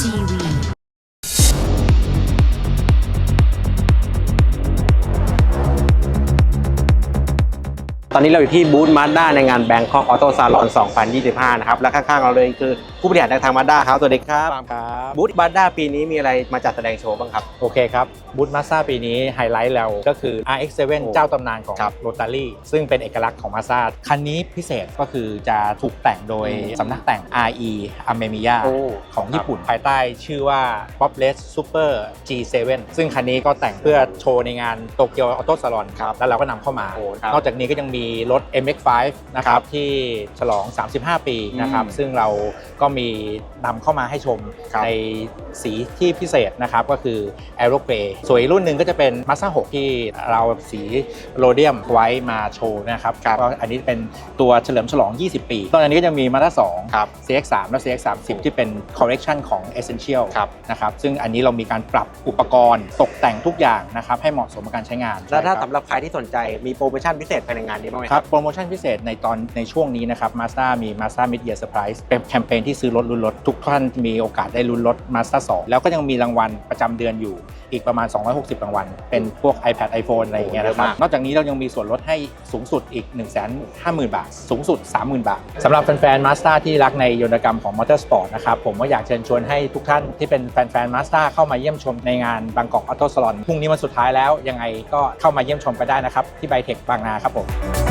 TV ตอนนี้เราอยู่ที่บูธมาด้าในงานแบงคอกออโต้ซาลอน 2025 นะครับ และข้างๆเราเลยคือผู้บริหารจากทางมาด้าครับสวัสดีครับครับบูธมาด้าปีนี้มีอะไรมาจัดแสดงโชว์บ้างครับ โอเคครับบูธมาซ่าปีนี้ไฮไลท์เราก็คือ RX7 โอ้เจ้าตำนานของครับโรตารี่ซึ่งเป็นเอกลักษณ์ของมาซ่าคันนี้พิเศษก็คือจะถูกแต่งโดยอืมสำนักแต่ง RE a m e m i y a โอ้ของญี่ปุ่นภายใต้ชื่อว่า p o p l e s Super G7 ซึ่งคันนี้ก็แต่งเพื่อโชว์ในงานโตเกียวออโต้ซาลอนครับแล้วเราก็นำเข้ามาโอ้ครับนอกจากนี้ก็ยังมีรถ MX5 นะคครัรับบที่ฉลอง 35 ปีนะครับอืมซึ่งเราก็มีนำเข้ามาให้ชมครับในสีที่พิเศษนะครับก็คือ a e r o g r a y ส่วนอีกรุ่นหนึ่งก็จะเป็น Mazda 6 ที่เราสีโรเดียมไว้มาโชว์นะครับครับก็อันนี้เป็นตัวเฉลิมฉลอง 20 ปีตอนนี้ก็จะมี Mazda 2ครับ CX3 และ CX30 ที่เป็น correction ของ Essential ครับนะครับซึ่งอันนี้เรามีการปรับอุปกรณ์ตกแต่งทุกอย่างนะครับให้เหมาะสมกับการใช้งาน แล้วถ้าใช่ครับสำหรับใครที่สนใจมีโปรโมชั่นพิเศษภายในงานนี้บ้างไหมคครัรับบโปรโมชั่นพิเศษในตอนในช่วงนี้นะครับ Mazda มี Mazda Mid Year Surprise เป็นแคมเปญที่ซื้อรถลุ้นรถ ทุกท่านมีโอกาสได้ลุ้นรถ Mazda 2แล้วก็ยังมีรางวัลประจำเดือนอยู่อีกประมาณ 260 รางวัล เป็นพวก iPad iPhone อะไรอย่างเงี้ยนะครับโอ้เยอะมากนอกจากนี้เรายังมีส่วนลดให้สูงสุดอีก 1 5 0 0 0 0 บาท สูงสุด 30,000 บาทสำหรับแฟนๆ Mazda ที่รักในยนตกรรมของ Motorsport นะครับ ผมก็อยากเชิญชวนให้ทุกท่านที่เป็นแฟนๆ Mazda เข้ามาเยี่ยมชมในงานบางกอกออโต้สลอนพรุ่งนี้วันสุดท้ายแล้วยังไงก็เข้ามาเยี่ยมชมกันได้นะครับที่ไบเทคบางนาครับผม